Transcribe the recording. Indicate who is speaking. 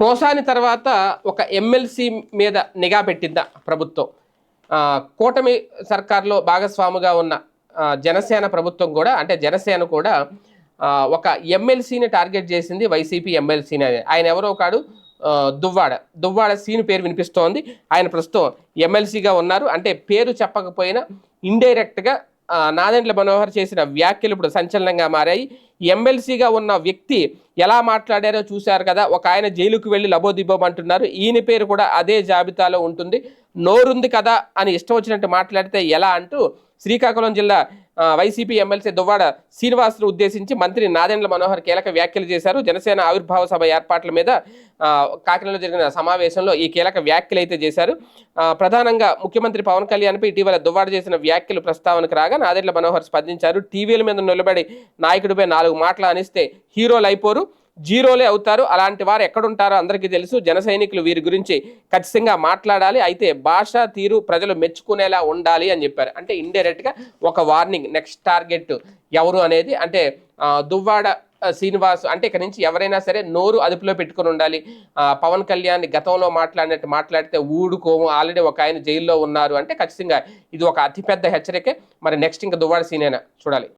Speaker 1: కోసాని తర్వాత ఒక ఎమ్మెల్సీ మీద నిఘా పెట్టిందా ప్రభుత్వం. కూటమి సర్కార్లో భాగస్వాముగా ఉన్న జనసేన ప్రభుత్వం కూడా అంటే జనసేన కూడా ఒక ఎమ్మెల్సీని టార్గెట్ చేసింది వైసీపీ ఎమ్మెల్సీని ఆయన ఎవరో కాడు? దువ్వాడ. దువ్వాడ సీని పేరు వినిపిస్తోంది. ఆయన ప్రస్తుతం ఎమ్మెల్సీగా ఉన్నారు. అంటే పేరు చెప్పకపోయినా ఇండైరెక్ట్గా నాదెండ్ల మనోహర్ చేసిన వ్యాఖ్యలు ఇప్పుడు సంచలనంగా మారాయి. ఎమ్మెల్సీగా ఉన్న వ్యక్తి ఎలా మాట్లాడారో చూశారు కదా. ఒక ఆయన జైలుకు వెళ్ళి లబోదిబ్బమంటున్నారు. ఈయన పేరు కూడా అదే జాబితాలో ఉంటుంది. నోరుంది కదా అని ఇష్టం వచ్చినట్టు మాట్లాడితే ఎలా అంటూ శ్రీకాకుళం జిల్లా వైసీపీ ఎమ్మెల్సీ దువ్వాడ శ్రీనివాసులు ఉద్దేశించి మంత్రి నాదెండ్ల మనోహర్ కీలక వ్యాఖ్యలు చేశారు. జనసేన ఆవిర్భావ సభ ఏర్పాట్ల మీద కాకినాడలో జరిగిన సమావేశంలో ఈ కీలక వ్యాఖ్యలు అయితే చేశారు. ప్రధానంగా ముఖ్యమంత్రి పవన్ కళ్యాణ్పై ఇటీవల దువ్వాడ చేసిన వ్యాఖ్యలు ప్రస్తావనకు రాగా నాదెండ్ల మనోహర్ స్పందించారు. టీవీల మీద నిలబడి నాయకుడిపై నాలుగు మాటలు అనిస్తే హీరోలు అయిపోరు. జీరోలే అవుతారు. అలాంటి వారు ఎక్కడుంటారో అందరికీ తెలుసు. జన సైనికులు వీరి గురించి ఖచ్చితంగా మాట్లాడాలి. అయితే భాష తీరు ప్రజలు మెచ్చుకునేలా ఉండాలి అని చెప్పారు. అంటే ఇండైరెక్ట్గా ఒక వార్నింగ్ నెక్స్ట్ టార్గెట్ ఎవరు అనేది అంటే దువ్వాడ శ్రీనివాస్ అంటే ఇక్కడ నుంచి ఎవరైనా సరే నోరు అదుపులో పెట్టుకుని ఉండాలి. పవన్ కళ్యాణ్ గతంలో మాట్లాడినట్టు మాట్లాడితే ఊడుకోము. ఆల్రెడీ ఒక ఆయన జైల్లో ఉన్నారు. అంటే ఖచ్చితంగా ఇది ఒక అతిపెద్ద హెచ్చరికే. మరి నెక్స్ట్ ఇంకా దువ్వాడ సీనేనా చూడాలి.